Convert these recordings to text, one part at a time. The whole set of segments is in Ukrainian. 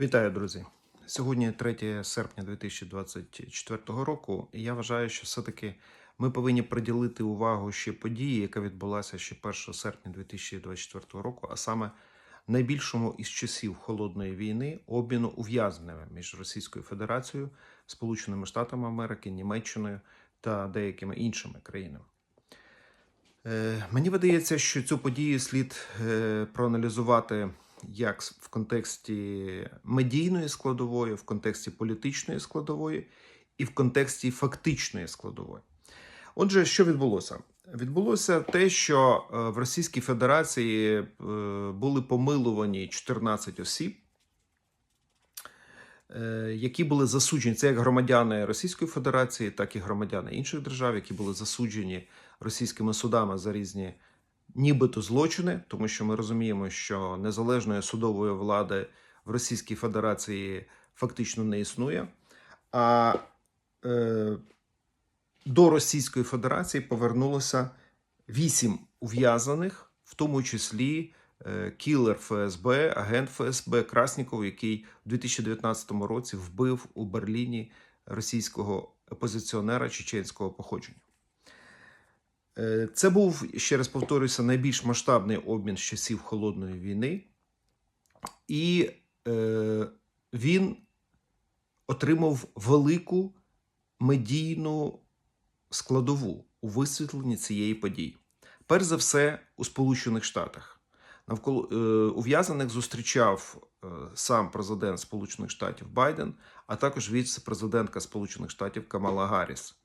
Вітаю, друзі! Сьогодні 3 серпня 2024 року, і я вважаю, що все-таки ми повинні приділити увагу ще події, яка відбулася ще 1 серпня 2024 року, а саме найбільшому із часів холодної війни обміну ув'язненими між Російською Федерацією, Сполученими Штатами Америки, Німеччиною та деякими іншими країнами. Е, Мені видається, що цю подію слід е, проаналізувати як в контексті медійної складової, в контексті політичної складової і в контексті фактичної складової. Отже, що відбулося? Відбулося те, що е, в Російській Федерації е, були помилувані 14 осіб, е, які були засуджені. Це як громадяни Російської Федерації, так і громадяни інших держав, які були засуджені російськими судами за різні нібито злочини, тому що ми розуміємо, що незалежної судової влади в Російській Федерації фактично не існує. А е, до Російської Федерації повернулося вісім ув'язаних, в тому числі е, кілер ФСБ, агент ФСБ Красніков, який у 2019 році вбив у Берліні російського опозиціонера чеченського походження. Е, Це був, ще раз повторюся, найбільш масштабний обмін з часів холодної війни, і е, він отримав велику медійну складову у висвітленні цієї події. Перш за все, у Сполучених Штатах. Навколо е, ув'язаних зустрічав сам президент Сполучених Штатів Байден, а також віце-президентка Сполучених Штатів Камала Гарріс.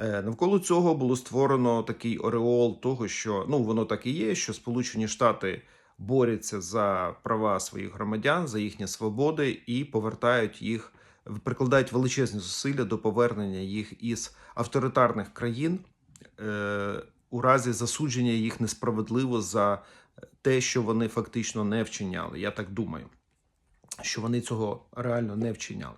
Е, Навколо цього було створено такий ореол того, що ну воно так і є, що Сполучені Штати борються за права своїх громадян, за їхні свободи і повертають їх, прикладають величезні зусилля до повернення їх із авторитарних країн е, у разі засудження їх несправедливо за те, що вони фактично не вчиняли. Я так думаю, що вони цього реально не вчиняли.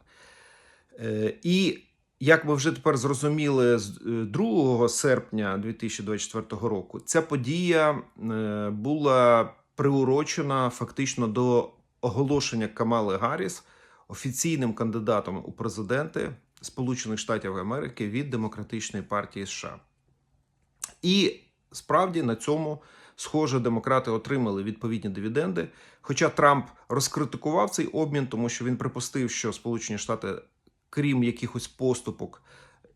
Е, і як ми вже тепер зрозуміли з е, 2 серпня 2024 року, ця подія е, була приурочена фактично до оголошення Камали Гарріс офіційним кандидатом у президенти Сполучених Штатів Америки від Демократичної партії США. І справді на цьому, схоже, демократи отримали відповідні дивіденди. Хоча Трамп розкритикував цей обмін, тому що він припустив, що Сполучені Штати крім якихось поступок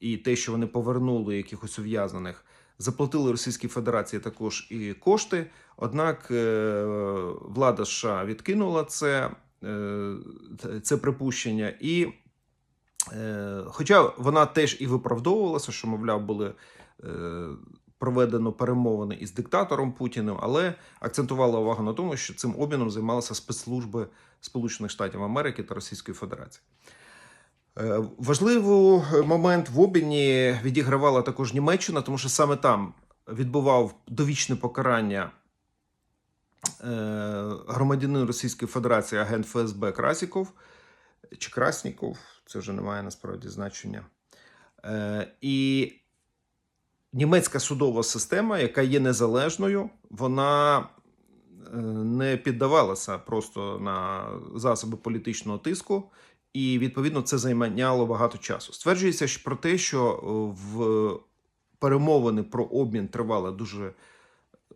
і те, що вони повернули якихось ув'язнених, заплатили Російській Федерації також і кошти. Однак е, влада США відкинула це, е, це припущення, і е, хоча вона теж і виправдовувалася, що, мовляв, були. Проведено перемовини із диктатором Путіним, але акцентувала увагу на тому, що цим обміном займалися спецслужби Сполучених Штатів Америки та Російської Федерації. Е, Важливий момент в обміні відігравала також Німеччина, тому що саме там відбував довічне покарання е, громадянин Російської Федерації, агент ФСБ Красіков чи Красніков, це вже не має насправді значення. Е, І німецька судова система, яка є незалежною, вона е, не піддавалася просто на засоби політичного тиску, і відповідно це займаняло багато часу. Стверджується що про те, що е, в перемовини про обмін тривали дуже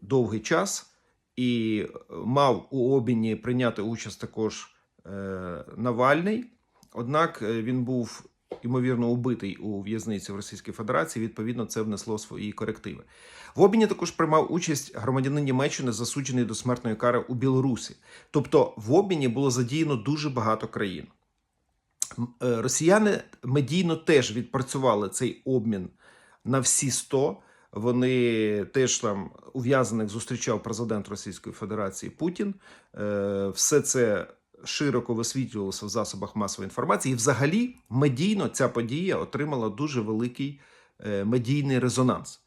довгий час, і е, мав у обміні прийняти участь також е, Навальний. Однак він був ймовірно убитий у в'язниці в Російській Федерації. Відповідно, це внесло свої корективи. В обміні також приймав участь громадянин Німеччини, засуджений до смертної кари у Білорусі. Тобто, в обміні було задіяно дуже багато країн. Е, Росіяни медійно теж відпрацювали цей обмін на всі 100. Вони теж там ув'язаних зустрічав президент Російської Федерації Путін. Е, Все це широко висвітлювалося в засобах масової інформації. І взагалі медійно ця подія отримала дуже великий е, медійний резонанс.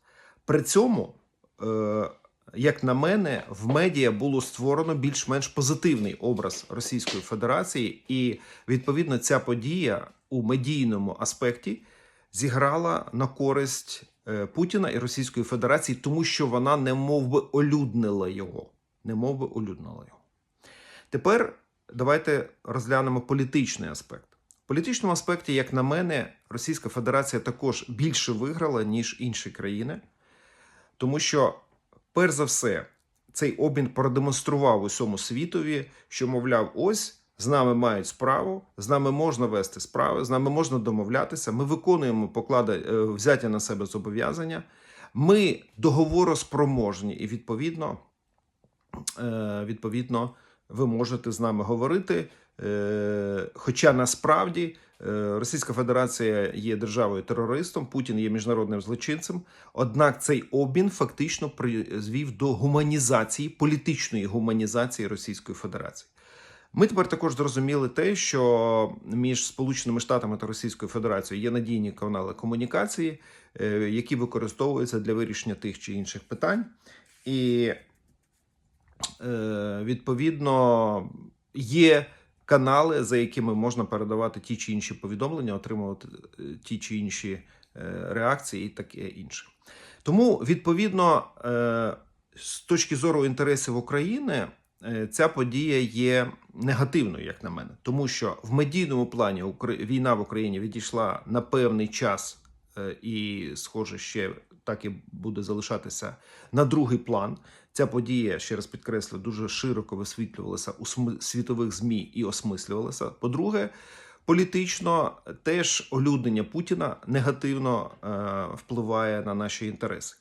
При цьому, як на мене, в медіа було створено більш-менш позитивний образ Російської Федерації, і відповідно ця подія у медійному аспекті зіграла на користь е, Путіна і Російської Федерації, тому що вона не мов би олюднила його. Не мов би олюднила його. Тепер давайте розглянемо політичний аспект. В політичному аспекті, як на мене, Російська Федерація також більше виграла, ніж інші країни, тому що, перш за все, цей обмін продемонстрував усьому світові, що, мовляв, ось з нами мають справу, з нами можна вести справи, з нами можна домовлятися. Ми виконуємо поклада е, взяті на себе зобов'язання. Ми договороспроможні, і відповідно, е, відповідно, ви можете з нами говорити. Е, Хоча насправді е, Російська Федерація є державою терористом, Путін є міжнародним злочинцем. Однак цей обмін фактично призвів до гуманізації, політичної гуманізації Російської Федерації. Ми тепер також зрозуміли те, що між Сполученими Штатами та Російською Федерацією є надійні канали комунікації, е, які використовуються для вирішення тих чи інших питань. І відповідно є канали, за якими можна передавати ті чи інші повідомлення, отримувати е, ті чи інші е, реакції і таке інше. Тому, відповідно, е, з точки зору інтересів України, ця подія є негативною, як на мене, тому що в медійному плані війна в Україні відійшла на певний час і, схоже, ще так і буде залишатися на другий план. Ця подія, ще раз підкреслю, дуже широко висвітлювалася у світових ЗМІ і осмислювалася. По-друге, політично теж олюднення Путіна негативно е, впливає на наші інтереси.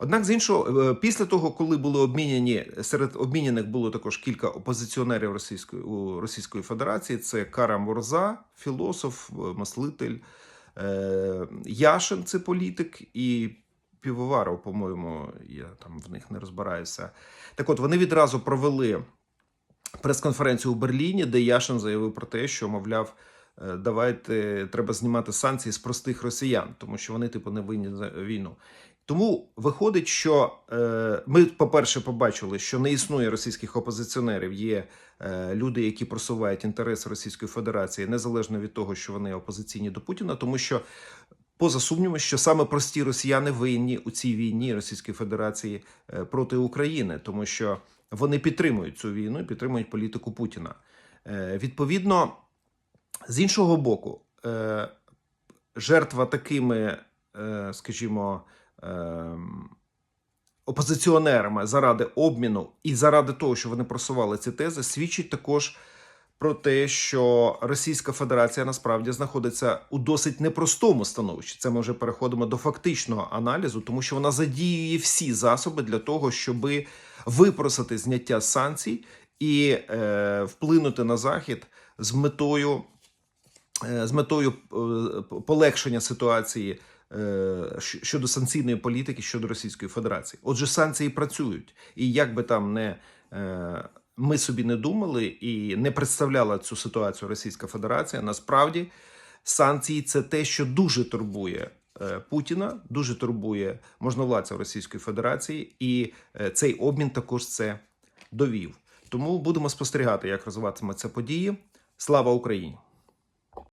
Однак, з іншого, е, після того, коли були обміняні серед обміняних було також кілька опозиціонерів Російської у Російської Федерації. Це Кара Морза, філософ, е, мислитель, е, Яшин, це політик, і Півоваров, по-моєму, я там в них не розбираюся. Так от вони відразу провели прес-конференцію у Берліні, де Яшин заявив про те, що, мовляв, е, давайте треба знімати санкції з простих росіян, тому що вони, типу, не винні за війну. Тому виходить, що е, ми, по-перше, побачили, що не існує російських опозиціонерів. Є е, люди, які просувають інтереси Російської Федерації, незалежно від того, що вони опозиційні до Путіна, тому що поза сумнівом, що саме прості росіяни винні у цій війні Російської Федерації е, проти України, тому що вони підтримують цю війну і підтримують політику Путіна. Е, Відповідно, з іншого боку, е, жертва такими, скажімо, опозиціонерами заради обміну і заради того, що вони просували ці тези, свідчить також про те, що Російська Федерація насправді знаходиться у досить непростому становищі. Це ми вже переходимо до фактичного аналізу, тому що вона задіює всі засоби для того, щоб випросити зняття санкцій і е, вплинути на захід з метою. е, З метою е, полегшення ситуації е, щодо санкційної політики щодо Російської Федерації. Отже, санкції працюють, і як би там не е, ми собі не думали і не представляла цю ситуацію Російська Федерація, насправді санкції це те, що дуже турбує. е, Путіна дуже турбує можновладця Російської Федерації, і е, цей обмін також це довів. Тому будемо спостерігати, як розвиватимуться події. Слава Україні!